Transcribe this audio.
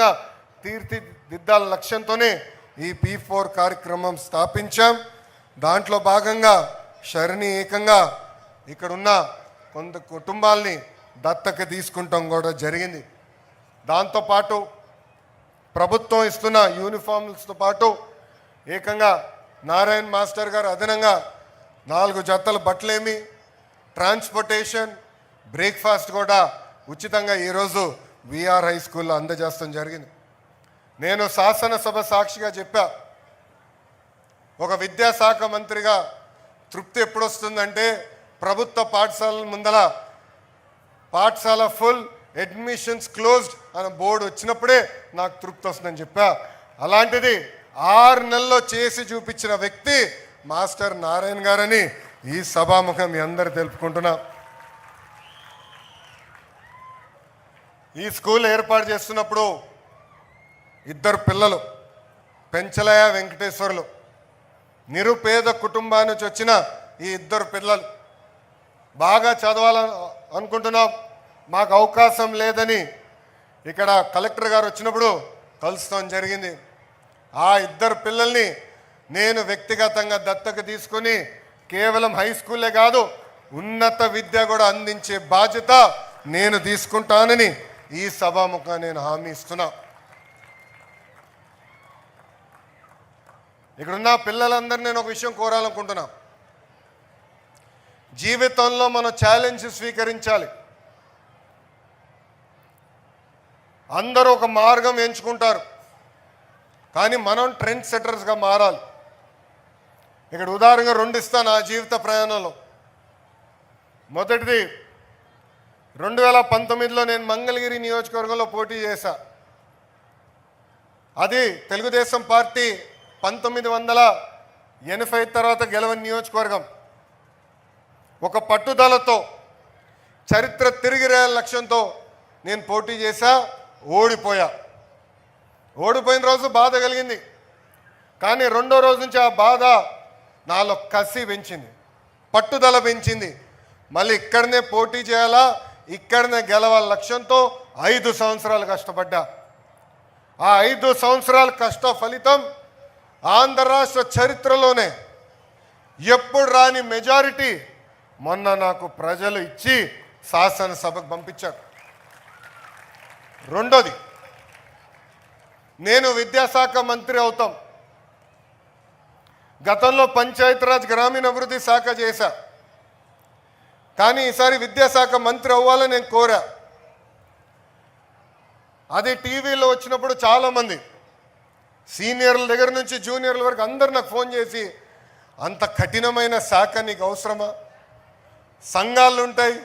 విధంగా తీర్చిదిద్దాల లక్ష్యంతోనే ఈ P four కార్యక్రమం స్థాపించాం. దాంట్లో భాగంగా శరణి ఏకంగా ఇక్కడున్న కొంత కుటుంబాల్ని దత్తక తీసుకుంటాం కూడా జరిగింది. దాంతోపాటు ప్రభుత్వం ఇస్తున్న యూనిఫామ్స్తో పాటు ఏకంగా నారాయణ్ మాస్టర్ గారు అదనంగా నాలుగు జతల బట్టలేమి ట్రాన్స్పోర్టేషన్ బ్రేక్ఫాస్ట్ కూడా ఉచితంగా ఈరోజు విఆర్ హై స్కూల్లో అందజేస్తాం జరిగింది. నేను శాసనసభ సాక్షిగా చెప్పా ఒక విద్యాశాఖ మంత్రిగా తృప్తి ఎప్పుడు వస్తుందంటే ప్రభుత్వ పాఠశాలల ముందల పాఠశాల ఫుల్ అడ్మిషన్స్ క్లోజ్డ్ అనే బోర్డు వచ్చినప్పుడే నాకు తృప్తి వస్తుందని చెప్పా. అలాంటిది ఆరు నెలల్లో చేసి చూపించిన వ్యక్తి మాస్టర్ నారాయణ గారని ఈ సభాముఖం మీ అందరు తెలుపుకుంటున్నా. ఈ స్కూల్ ఏర్పాటు చేస్తున్నప్పుడు ఇద్దరు పిల్లలు పెంచలయ వెంకటేశ్వర్లు నిరుపేద కుటుంబా నుంచి వచ్చిన ఈ ఇద్దరు పిల్లలు. బాగా చదవాలని అనుకుంటున్నాం. మాకు అవకాశం లేదని ఇక్కడ కలెక్టర్ గారు వచ్చినప్పుడు కలుస్తాం జరిగింది. ఆ ఇద్దరు పిల్లల్ని నేను వ్యక్తిగతంగా దత్తక తీసుకొని కేవలం హై స్కూలే కాదు ఉన్నత విద్య కూడా అందించే బాధ్యత నేను తీసుకుంటానని ఈ సభాముఖంగా నేను హామీ ఇస్తున్నా. ఇక్కడున్న పిల్లలందరినీ నేను ఒక విషయం కోరాలనుకుంటున్నా. జీవితంలో మనం ఛాలెంజ్ స్వీకరించాలి. అందరూ ఒక మార్గం ఎంచుకుంటారు. కానీ మనం ట్రెండ్ సెటర్స్గా మారాలి. ఇక్కడ ఉదాహరణగా రెండు ఇస్తాను ఆ జీవిత ప్రయాణంలో. మొదటిది రెండు వేల పంతొమ్మిదిలో నేను మంగళగిరి నియోజకవర్గంలో పోటీ చేశా. అది తెలుగుదేశం పార్టీ పంతొమ్మిది వందల ఎనభై తర్వాత గెలవని నియోజకవర్గం. ఒక పట్టుదలతో చరిత్ర తిరిగి రేయాల లక్ష్యంతో నేను పోటీ చేశా ఓడిపోయా. ఓడిపోయిన రోజు బాధ కలిగింది. కానీ రెండో రోజు నుంచి ఆ బాధ నాలో కసి పెంచింది. పట్టుదల పెంచింది. మళ్ళీ ఇక్కడనే పోటీ చేయాలా ఇక్కడనే గెలవాల లక్ష్యంతో ఐదు సంవత్సరాలు కష్టపడ్డా. ఆ ఐదు సంవత్సరాల కష్ట ఫలితం ఆంధ్ర రాష్ట్ర చరిత్రలోనే ఎప్పుడు రాని మెజారిటీ మొన్న నాకు ప్రజలు ఇచ్చి శాసనసభకు పంపించారు. రెండోది నేను విద్యాశాఖ మంత్రి అవుతాం. గతంలో పంచాయతీరాజ్ గ్రామీణాభివృద్ధి శాఖ చేశా. కానీ ఈసారి విద్యాశాఖ మంత్రి అవ్వాలని నేను కోరా. అది టీవీలో వచ్చినప్పుడు చాలామంది సీనియర్ల దగ్గర నుంచి జూనియర్ల వరకు అందరు నాకు ఫోన్ చేసి అంత కఠినమైన శాఖ నీకు అవసరమా? సంఘాలు ఉంటాయి